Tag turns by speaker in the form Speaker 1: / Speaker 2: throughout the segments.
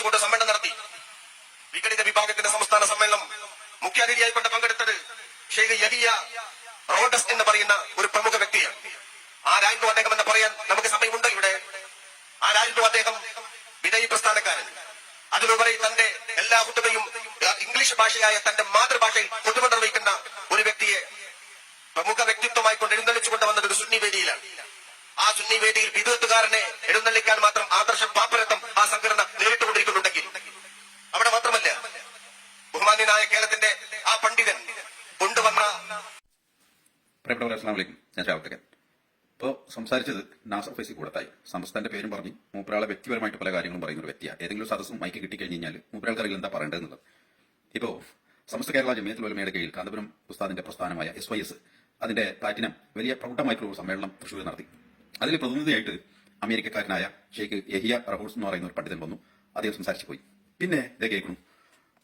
Speaker 1: വെച്ചുകൊണ്ട് സമ്മേളനം നടത്തി. വിഘടിത വിഭാഗത്തിന്റെ സംസ്ഥാന സമ്മേളനം മുഖ്യാതിഥിയായിക്കൊണ്ട് പങ്കെടുത്തത് ഷെയ്ഖ് യഹിയ റോഡസ് എന്ന് പറയുന്ന ഒരു പ്രമുഖ വ്യക്തിയാണ്. ആരായിരുന്നു അദ്ദേഹം എന്ന് പറയാൻ നമുക്ക് സമയമുണ്ടോ ഇവിടെ. ആരായിരുന്നു അദ്ദേഹം വിനയ് പ്രസ്ഥാനക്കാരൻ. അതിലുപരി തന്റെ എല്ലാ കുട്ടികളെയും ഇംഗ്ലീഷ് ഭാഷയായ തന്റെ മാതൃഭാഷയിൽ കുട്ടുമ നിർവഹിക്കുന്ന ഒരു വ്യക്തിയെ പ്രമുഖ വ്യക്തിത്വമായി കൊണ്ട് എഴുന്നള്ളിച്ചു കൊണ്ടുവന്നത് ഒരു സുന്നി വേദിയിലാണ്. ആ സുന്നി വേദിയിൽ വിദഗ്ധകാരനെ എഴുന്നള്ളിക്കാൻ മാത്രം ആദർശ പാപ്പരത്വം ആ സംഘടന നേരിട്ടുകൊണ്ടിരിക്കുന്നുണ്ടെങ്കിൽ അവിടെ മാത്രമല്ല ബഹുമാന്യനായ കേരളത്തിന്റെ ആ പണ്ഡിതൻ കൊണ്ടുവന്ന
Speaker 2: പ്രിയപ്പെട്ടവരെ അസ്ലാം വലൈക്കും ഞാൻ ഷാവത്തക്കൻ ഇപ്പോൾ സംസാരിച്ചത് നാസർ ഫൈസി കൂടത്തായി. സംസ്ഥാനത്തിന്റെ പേരും പറഞ്ഞ് മൂപ്പരാളെ വ്യക്തിപരമായിട്ട് പല കാര്യങ്ങളും പറയുന്ന ഒരു വ്യക്തിയാണ് ഏതെങ്കിലും സദസ്സും മൈക്ക് കിട്ടിക്കഴിഞ്ഞ് കഴിഞ്ഞാൽ മൂപ്പരാൾക്ക് അറിയില്ല എന്താ പറയേണ്ടതെന്നുള്ളത് ഇപ്പോൾ സമസ്ത കേരള ജമിയത്തുൽ ഉലമയുടെ കീഴിൽ കാന്തപുരം ഉസ്താദിന്റെ പ്രസ്ഥാനമായ എസ് വൈ എസ് അതിന്റെ പ്ലാറ്റിനം വലിയ പ്രൗഢമായിട്ടുള്ള സമ്മേളനം തൃശ്ശൂർ നടത്തി. അതിൽ പ്രതിനിധിയായിട്ട് അമേരിക്കക്കാരനായ ഷെയ്ഖ് യഹിയ റഹൂസ് എന്ന് പറയുന്ന ഒരു പണ്ഡിതൻ വന്നു. അദ്ദേഹം സംസാരിച്ചു പോയി. പിന്നെ ഇതേ കേൾക്കുന്നു.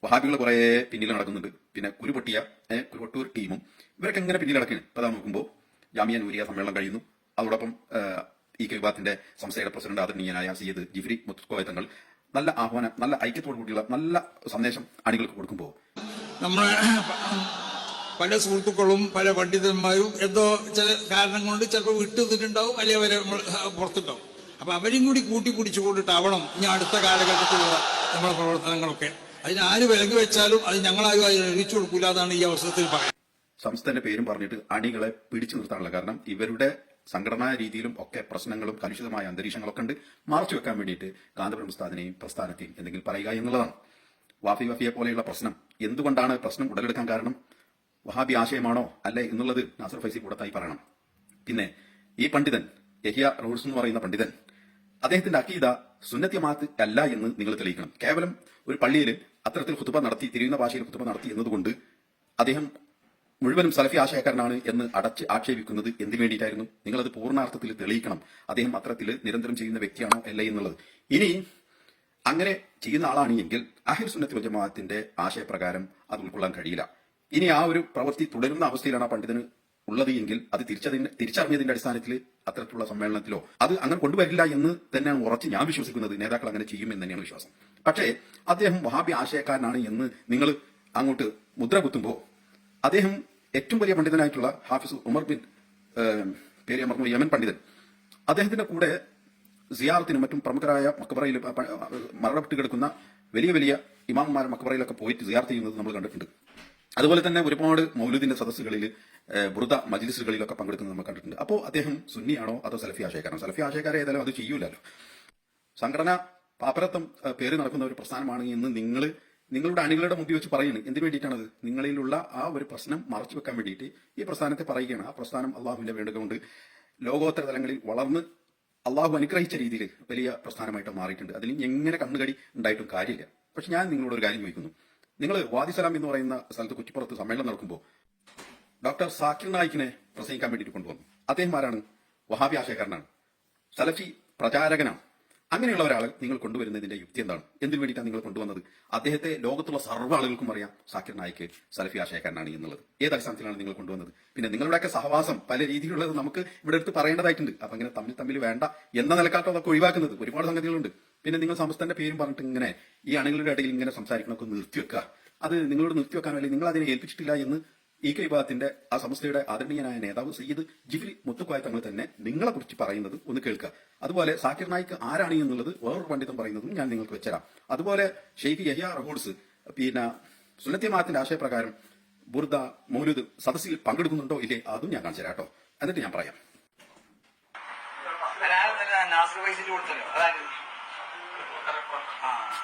Speaker 2: വഹാബികൾ കുറെ പിന്നിൽ നടക്കുന്നുണ്ട്. പിന്നെ കുരുപൊട്ടിയ കുരുപൊട്ടൂർ ടീമും ഇവരൊക്കെ എങ്ങനെ പിന്നിൽ നടക്കുന്നു ഇപ്പൊ അതാ നോക്കുമ്പോൾ ജാമിയ നൂരിയ സമ്മേളനം കഴിയുന്നു. അതോടൊപ്പം ഈ വിഭാഗത്തിന്റെ സംസ്ഥയുടെ പ്രസിഡന്റ് ആദരണീയനായ സയ്യിദ് ജിഫ്രി മുത്തുക്കോയ തങ്ങൾ നല്ല ആഹ്വാനം നല്ല ഐക്യത്തോടു കൂടിയുള്ള നല്ല സന്ദേശം അണികൾക്ക് കൊടുക്കുമ്പോൾ
Speaker 3: നമ്മുടെ പല സുഹൃത്തുക്കളും പല പണ്ഡിതന്മാരും എന്തോ ചില കാരണം കൊണ്ട് ചിലപ്പോൾ വിട്ടുനിന്നിട്ടുണ്ടാവും അല്ലെങ്കിൽ അവരെ പുറത്തുണ്ടാവും. അപ്പൊ അവരും കൂടി കൂട്ടി പിടിച്ചുകൊണ്ടിട്ടാവണം ഇനി അടുത്ത കാലഘട്ടത്തിലുള്ള നമ്മുടെ പ്രവർത്തനങ്ങളൊക്കെ. അതിന് ആര് വിലക്ക് വെച്ചാലും അത് ഞങ്ങളാരും അതിന് കൊടുക്കില്ല എന്നാണ് ഈ അവസരത്തിൽ പറയുന്നത്.
Speaker 2: സംസ്ഥാനത്തിന്റെ പേരും പറഞ്ഞിട്ട് അണികളെ പിടിച്ചു നിർത്താനുള്ള കാരണം ഇവരുടെ സംഘടനാ രീതിയിലും ഒക്കെ പ്രശ്നങ്ങളും കലുഷിതമായ അന്തരീക്ഷങ്ങളൊക്കെ ഉണ്ട്. മറച്ചു വെക്കാൻ വേണ്ടിയിട്ട് കാന്തപുരം ഉസ്താദിനെയും പ്രസ്ഥാനത്തെയും എന്തെങ്കിലും പറയുക എന്നുള്ളതാണ്. വാഫി വഫിയെ പോലെയുള്ള പ്രശ്നം എന്തുകൊണ്ടാണ് പ്രശ്നം ഉടലെടുക്കാൻ കാരണം? വഹാബി ആശയമാണോ അല്ലേ എന്നുള്ളത് നാസർ ഫൈസി കൂടത്തായി പറയണം. പിന്നെ ഈ പണ്ഡിതൻ യഹിയ റോഡ്സ് എന്ന് പറയുന്ന പണ്ഡിതൻ അദ്ദേഹത്തിന്റെ അക്കീത സുന്നത്യമാത്ത് അല്ല എന്ന് നിങ്ങൾ തെളിയിക്കണം. കേവലം ഒരു പള്ളിയിൽ അത്തരത്തിൽ കുത്തുബ നടത്തി തിരിയുന്ന ഭാഷയിൽ കുത്തുബ നടത്തി എന്നതുകൊണ്ട് അദ്ദേഹം മുഴുവനും സലഫി ആശയക്കാരനാണ് എന്ന് അടച്ച് ആക്ഷേപിക്കുന്നത് എന്തിനു വേണ്ടിയിട്ടായിരുന്നു? അത് പൂർണാർത്ഥത്തിൽ തെളിയിക്കണം. അദ്ദേഹം അത്തരത്തിൽ നിരന്തരം ചെയ്യുന്ന വ്യക്തിയാണോ അല്ല എന്നുള്ളത്. ഇനി അങ്ങനെ ചെയ്യുന്ന ആളാണ് എങ്കിൽ അഹിർ സുന്നത്തി ജമാഅത്തിന്റെ ആശയപ്രകാരം അത് ഉൾക്കൊള്ളാൻ കഴിയില്ല. ഇനി ആ ഒരു പ്രവൃത്തി തുടരുന്ന അവസ്ഥയിലാണ് ആ പണ്ഡിതന് ഉള്ളത് എങ്കിൽ അത് തിരിച്ചതിന്റെ തിരിച്ചറിഞ്ഞതിന്റെ അടിസ്ഥാനത്തിൽ അത്തരത്തിലുള്ള സമ്മേളനത്തിലോ അത് അങ്ങനെ കൊണ്ടുവരില്ല എന്ന് തന്നെ ഉറച്ച് ഞാൻ വിശ്വസിക്കുന്നത്. നേതാക്കൾ അങ്ങനെ ചെയ്യുമെന്ന് തന്നെയാണ് വിശ്വാസം. പക്ഷേ അദ്ദേഹം വഹാബി ആശയക്കാരനാണ് എന്ന് നിങ്ങൾ അങ്ങോട്ട് മുദ്ര കുത്തുമ്പോൾ അദ്ദേഹം ഏറ്റവും വലിയ പണ്ഡിതനായിട്ടുള്ള ഹാഫിസ് ഉമർ ബിൻ പേര് ഞാൻ യമൻ പണ്ഡിതൻ. അദ്ദേഹത്തിന്റെ കൂടെ സിയാറത്തിനും മറ്റും പ്രമുഖരായ മക്കബറയിൽ മരണപ്പെട്ട് കിടക്കുന്ന വലിയ വലിയ ഇമാമുമാർ മക്കബറയിലൊക്കെ പോയിട്ട് സിയാർത്ത് ചെയ്യുന്നത് നമ്മൾ കണ്ടിട്ടുണ്ട്. അതുപോലെ തന്നെ ഒരുപാട് മൗലൂദിന്റെ സദസ്സുകളിൽ വൃദ്ധ മജ്ലിസുകളിലൊക്കെ പങ്കെടുക്കുന്നത് നമ്മൾ കണ്ടിട്ടുണ്ട്. അപ്പോൾ അദ്ദേഹം സുന്നിയാണോ അതോ സലഫി ആശയക്കാരനോ? സലഫി ആശയക്കാരെ ഏതായാലും അത് ചെയ്യൂലല്ലോ. സംഘടന പാപ്പരത്വം പേര് നടക്കുന്ന ഒരു പ്രസ്ഥാനമാണ് എന്ന് നിങ്ങൾ നിങ്ങളുടെ അണികളുടെ മുമ്പിൽ വെച്ച് പറയുന്നത് എന്തിനു വേണ്ടിയിട്ടാണത്? നിങ്ങളിലുള്ള ആ ഒരു പ്രശ്നം മറച്ചു വെക്കാൻ വേണ്ടിയിട്ട് ഈ പ്രസ്ഥാനത്തെ പറയുകയാണ്. ആ പ്രസ്ഥാനം അള്ളാഹുവിന്റെ വേണ്ടതുകൊണ്ട് ലോകോത്തര തലങ്ങളിൽ വളർന്ന് അള്ളാഹു അനുഗ്രഹിച്ച രീതിയിൽ വലിയ പ്രസ്ഥാനമായിട്ട് മാറിയിട്ടുണ്ട്. അതിൽ എങ്ങനെ കണ്ണുകടി ഉണ്ടായിട്ടും കാര്യമില്ല. പക്ഷെ ഞാൻ നിങ്ങളോട് ഒരു കാര്യം ചോദിക്കുന്നു. നിങ്ങൾ വാദിസലാം എന്ന് പറയുന്ന സ്ഥലത്ത് കുറ്റിപ്പുറത്ത് സമ്മേളനം നടക്കുമ്പോൾ ഡോക്ടർ സാക്കിർ നായിക്കിനെ പ്രസംഗിക്കാൻ വേണ്ടിയിട്ട് കൊണ്ടുവന്നു. അദ്ദേഹം ആരാണ്? വഹാബി ആശയക്കാരനാണ്. സലഫി പ്രചാരകനാണ്. അങ്ങനെയുള്ള ഒരാളെ നിങ്ങൾ കൊണ്ടുവരുന്നതിന്റെ യുക്തി എന്താണ്? എന്തിനു വേണ്ടിയിട്ടാണ് നിങ്ങൾ കൊണ്ടുവന്നത്? അദ്ദേഹത്തെ ലോകത്തുള്ള സർവ ആളുകൾക്കും അറിയാം സാക്കിർ നായിക്ക് സലഫി ആശയക്കാരനാണ് എന്നുള്ളത്. ഏത് അടിസ്ഥാനത്തിലാണ് നിങ്ങൾ കൊണ്ടുവന്നത്? പിന്നെ നിങ്ങളുടെയൊക്കെ സഹവാസം പല രീതിയിലുള്ളത് നമുക്ക് ഇവിടെ എടുത്ത് പറയേണ്ടതായിട്ടുണ്ട്. അപ്പൊ ഇങ്ങനെ തമ്മിൽ തമ്മിൽ വേണ്ട എന്ന നിലക്കാട്ടോ അതൊക്കെ ഒഴിവാക്കുന്നത് ഒരുപാട് സംഗതികളുണ്ട്. പിന്നെ നിങ്ങൾ സമസ്തന്റെ പേരും പറഞ്ഞിട്ട് ഇങ്ങനെ ഈ അണികളുടെ ഇടയിൽ ഇങ്ങനെ സംസാരിക്കണമൊക്കെ നിർത്തിവെക്കുക. അത് നിങ്ങളോട് നിർത്തിവെക്കാൻ വേണ്ടി നിങ്ങൾ അതിനെ ഏൽപ്പിച്ചിട്ടില്ല എന്ന് ഈ കെ വിഭാഗത്തിന്റെ ആ സംസ്ഥയുടെ ആദരണീയനായ നേതാവ് സയ്യിദ് ജിഫ്രി മുത്തുക്കോയ തങ്ങൾ തന്നെ നിങ്ങളെ കുറിച്ച് പറയുന്നത് ഒന്ന് കേൾക്കുക. അതുപോലെ സാക്കിർ നായിക്ക് ആരാണ് എന്നുള്ളത് വേറൊരു പണ്ഡിതം പറയുന്നതും ഞാൻ നിങ്ങൾക്ക് വെച്ചരാം അതുപോലെ ഷെയ്ഖ് യഹിയ റഹോഡ്സ് പിന്നെ സുന്നത്യമാത്തിന്റെ ആശയപ്രകാരം ബുർദ മൗലുദ് സദസ്സിൽ പങ്കെടുക്കുന്നുണ്ടോ ഇല്ലേ അതും ഞാൻ കാണിച്ചു കേട്ടോ. എന്നിട്ട് ഞാൻ പറയാം.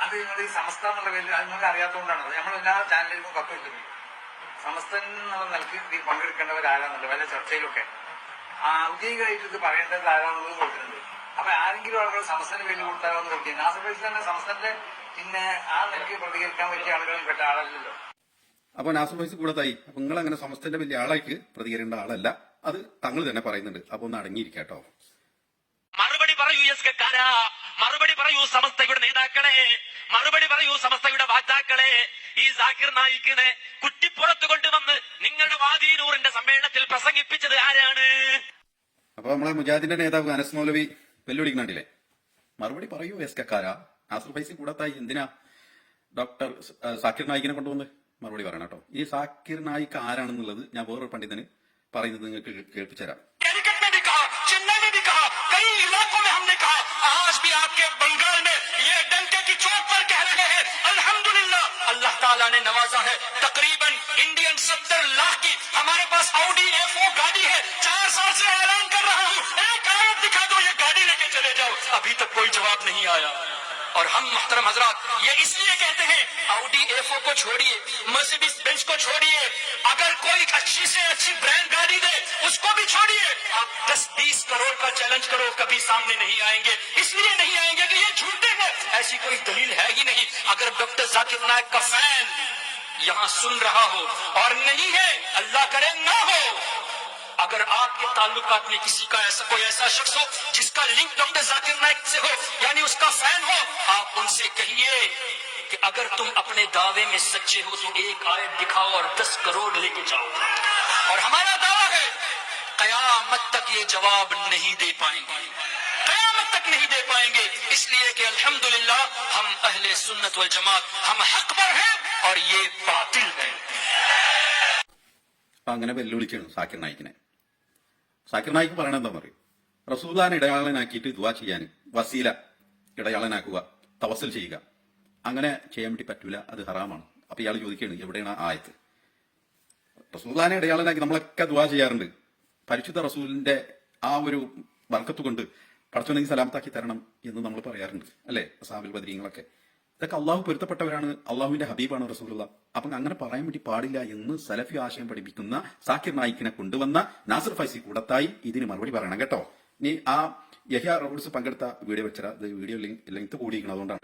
Speaker 4: അത് നിങ്ങൾ ഈ സമസ്ത എന്നുള്ള പേരിൽ അത് നിങ്ങൾക്ക് അറിയാത്തതുകൊണ്ടാണ് നമ്മൾ എല്ലാ ചാനലിലും കത്തെടുത്തു സമസ്തൻ എന്നുള്ള നിലയ്ക്ക് ഇതിൽ പങ്കെടുക്കേണ്ടവരാരാന്നുള്ളത് വല്ല ചർച്ചയിലൊക്കെ. ഔദ്യോഗികമായിട്ട് ഇത് പറയേണ്ടത് ആരാന്നുള്ളത് കൊടുത്തിട്ടുണ്ട്. അപ്പൊ ആരെങ്കിലും ആളുകൾ സമസ്തന് പേരിൽ കൊടുത്താലോ എന്ന് നോക്കി ആ സമയത്ത് തന്നെ സമസ്തന്റെ പിന്നെ ആ നിലയ്ക്ക് പ്രതികരിക്കാൻ പറ്റിയ ആളുകളിൽ പെട്ട ആളല്ലല്ലോ.
Speaker 2: അപ്പൊ നാസർ വൈസ് കൂടത്തായി. അപ്പൊ നിങ്ങൾ അങ്ങനെ സമസ്തന്റെ വലിയ ആളായിട്ട് പ്രതികരിക്കേണ്ട ആളല്ല. അത് തങ്ങൾ തന്നെ പറയുന്നുണ്ട്. അപ്പൊ ഒന്ന് അടങ്ങിയിരിക്കാട്ടോ.
Speaker 5: പറയൂ എസ് കെക്കാരാ മറുപടി പറയൂ സമസ്തയുടെ നേതാക്കളെ. മറുപടി പറയൂ സമസ്തയുടെ വാക്താക്കളെ ഈ സാക്കിർ നായിക്കിനെ കുറ്റിപ്പുറത്ത് കൊണ്ടുവന്ന് നിങ്ങളുടെ വാദീനൂറിന്റെ സമ്മേളനത്തിൽ പ്രസംഗിപ്പിച്ചത് ആരാണ്?
Speaker 2: അപ്പൊ നമ്മളെ മുജാദിന്റെ നേതാവ് അനസ് മൗലവി വെല്ലുവിളിക്കുന്നുണ്ടല്ലേ മറുപടി പറയൂ എസ് കക്കാര നാസർ ഫൈസി കൂടാത്തായി എന്തിനാ ഡോക്ടർ സാക്കിർ നായിക്കിനെ കൊണ്ടുവന്ന് മറുപടി പറയണം കേട്ടോ. ഈ സാക്കിർ നായിക്ക് ആരാണെന്നുള്ളത് ഞാൻ വേറൊരു പണ്ഡിതന് പറയുന്നത് നിങ്ങൾക്ക് കേൾപ്പിച്ചു തരാം
Speaker 5: تعالیٰ نے نوازا ہے تقریباً انڈین ستر لاکھ کی ہمارے پاس آؤڈی ایف او گاڑی ہے۔ چار سال سے اعلان کر رہا ہوں۔ ایک آیت دکھا دو، یہ گاڑی لے کے چلے جاؤ۔ ابھی تک کوئی جواب نہیں آیا۔ اور ہم محترم حضرات یہ اس لیے کہتے ہیں آوڈی اے فو کو چھوڑیے مرسیڈیز بینچ کو چھوڑیے، اگر کوئی اچھی سے اچھی برانڈ گاڑی دے، اس کو بھی چھوڑیے۔ آپ دس بیس کروڑ کا چیلنج کرو، کبھی سامنے نہیں آئیں گے۔ اس لیے نہیں آئیں گے کہ یہ جھوٹے ہیں۔ ایسی کوئی دلیل ہے ہی نہیں۔ اگر ڈاکٹر ذاکر نائک کا فین یہاں سن رہا ہو اور نہیں ہے، اللہ کرے نہ ہو۔ اگر آپ کے تعلقات میں کسی کا ایسا کوئی ایسا شخص ہو جس کا لنک ڈاکٹر ذاکر نائک سے ہو یعنی اس کا فین ہو، آپ ان سے کہیے کہ اگر تم اپنے دعوے میں سچے ہو تو ایک آیت دکھاؤ اور دس کروڑ لے کے جاؤ۔ اور ہمارا دعویٰ ہے، قیامت تک یہ جواب نہیں دے پائیں گے۔ قیامت تک نہیں دے پائیں گے۔ اس لیے کہ الحمدللہ ہم اہل سنت والجماعت، ہم حق پر ہیں اور یہ باطل
Speaker 2: ہے۔ അങ്ങനെ വെല്ലുവിളിക്കുകയാണ് സാക്കിർ നായിക്കിനെ സാക്കിർ നായിക്ക് പറയണത് എന്താണെന്ന് പറയും റസൂദാൻ ഇടയാളനാക്കിയിട്ട് ദുവാ ചെയ്യാൻ വസീല ഇടയാളനാക്കുക തവസൽ ചെയ്യുക. അങ്ങനെ ചെയ്യാൻ വേണ്ടി പറ്റൂല അത് ഹറാമാണ്. അപ്പൊ ഇയാൾ ചോദിക്കുകയാണ് എവിടെയാണ് ആയത്ത്? റസൂദാനെ ഇടയാളനാക്കി നമ്മളൊക്കെ ദുവാ ചെയ്യാറുണ്ട്. പരിശുദ്ധ റസൂലിന്റെ ആ ഒരു വർക്കത്ത് കൊണ്ട് പടച്ചുണ്ടെങ്കിൽ സലാമത്താക്കി തരണം എന്ന് നമ്മൾ പറയാറുണ്ട് അല്ലെ? സാബിൽ ബദരീങ്ങളൊക്കെ. ഇതൊക്കെ അള്ളാഹു പൊരുത്തപ്പെട്ടവരാണ്. അള്ളാഹുവിന്റെ ഹബീബാണ് റസൂലുള്ള. അപ്പം അങ്ങനെ പറയാൻ വേണ്ടി പാടില്ല എന്ന് സലഫി ആശയം പഠിപ്പിക്കുന്ന സാക്കിർ നായിക്കിനെ കൊണ്ടുവന്ന നാസർ ഫൈസി കൂടത്തായി ഇതിന് മറുപടി പറയണം കേട്ടോ. നീ ആ യഹ്യ റോഡ്സ് പങ്കെടുത്ത വീഡിയോ വെച്ചാൽ അത് വീഡിയോ ലിങ്ക് ലെങ്ത് കൂടിയിരിക്കണം അതുകൊണ്ടാണ്.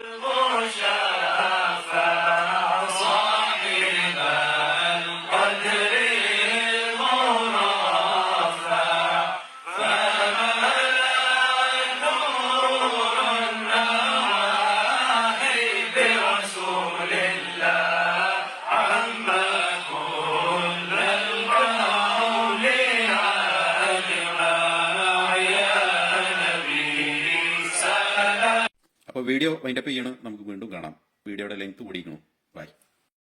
Speaker 2: വീഡിയോ വൈൻഡപ്പ് ചെയ്യണം. നമുക്ക് വീണ്ടും കാണാം. വീഡിയോയുടെ ലെങ്ത് കൂടിയിരിക്കണം ബൈ